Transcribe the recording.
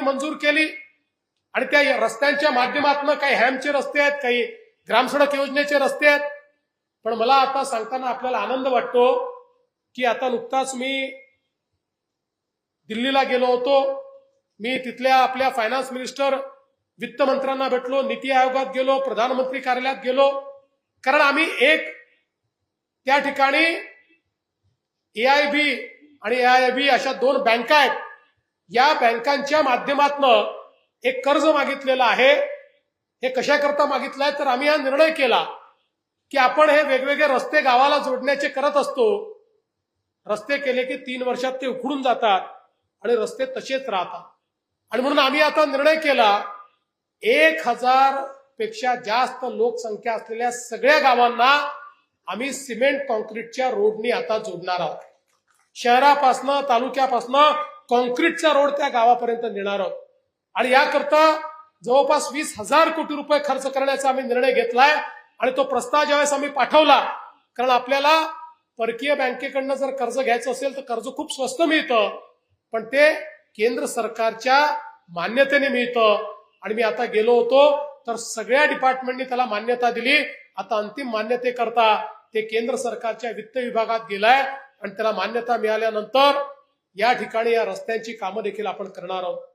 त्यांनी मंजूर केली. आणि त्या रस्त्यांच्या माध्यमातून काही हॅमचे रस्ते आहेत काही ग्रामसडक योजनेचे रस्ते आहेत. पण मला आता सांगताना आपल्याला आनंद वाटतो की आता नुकताच मी दिल्लीला गेलो होतो. मी तिथल्या आपल्या फायनान्स मिनिस्टर वित्त मंत्र्यांना भेटलो नीती आयोगात गेलो प्रधानमंत्री कार्यालयात गेलो. कारण आम्ही एक त्या ठिकाणी एआयबी आणि एआयबी अशा दोन बँका आहेत. या बँकांच्या माध्यमातनं एक कर्ज मागितलेलं आहे हे कशाकरता मागितलं आहे तर आम्ही हा निर्णय केला की आपण हे वेगवेगळे रस्ते गावाला जोडण्याचे करत असतो. रस्ते केले की तीन वर्षात ते उखडून जातात आणि रस्ते तसेच राहतात. आणि म्हणून आम्ही आता निर्णय केला एक हजारपेक्षा जास्त लोकसंख्या असलेल्या सगळ्या गावांना आम्ही सिमेंट कॉन्क्रीटच्या रोडनी आता जोडणार आहोत. शहरापासनं तालुक्यापासनं कॉन्क्रीटचा रोड त्या गावापर्यंत नेणार आहोत. आणि याकरता जवळपास वीस हजार कोटी रुपये खर्च करण्याचा आम्ही निर्णय घेतलाय. आणि तो प्रस्ताव ज्यावेळेस आम्ही पाठवला कारण आपल्याला परकीय बँकेकडनं जर कर्ज घ्यायचं असेल तर कर्ज खूप स्वस्त मिळतं. पण ते केंद्र सरकारच्या मान्यतेने मिळतं. आणि मी आता गेलो होतो तर सगळ्या डिपार्टमेंटनी त्याला मान्यता दिली. आता अंतिम मान्यतेकरता ते केंद्र सरकारच्या वित्त विभागात गेलाय. आणि त्याला मान्यता मिळाल्यानंतर या ठिकाणी या रस्त्यांची कामं देखील आपण करणार आहोत.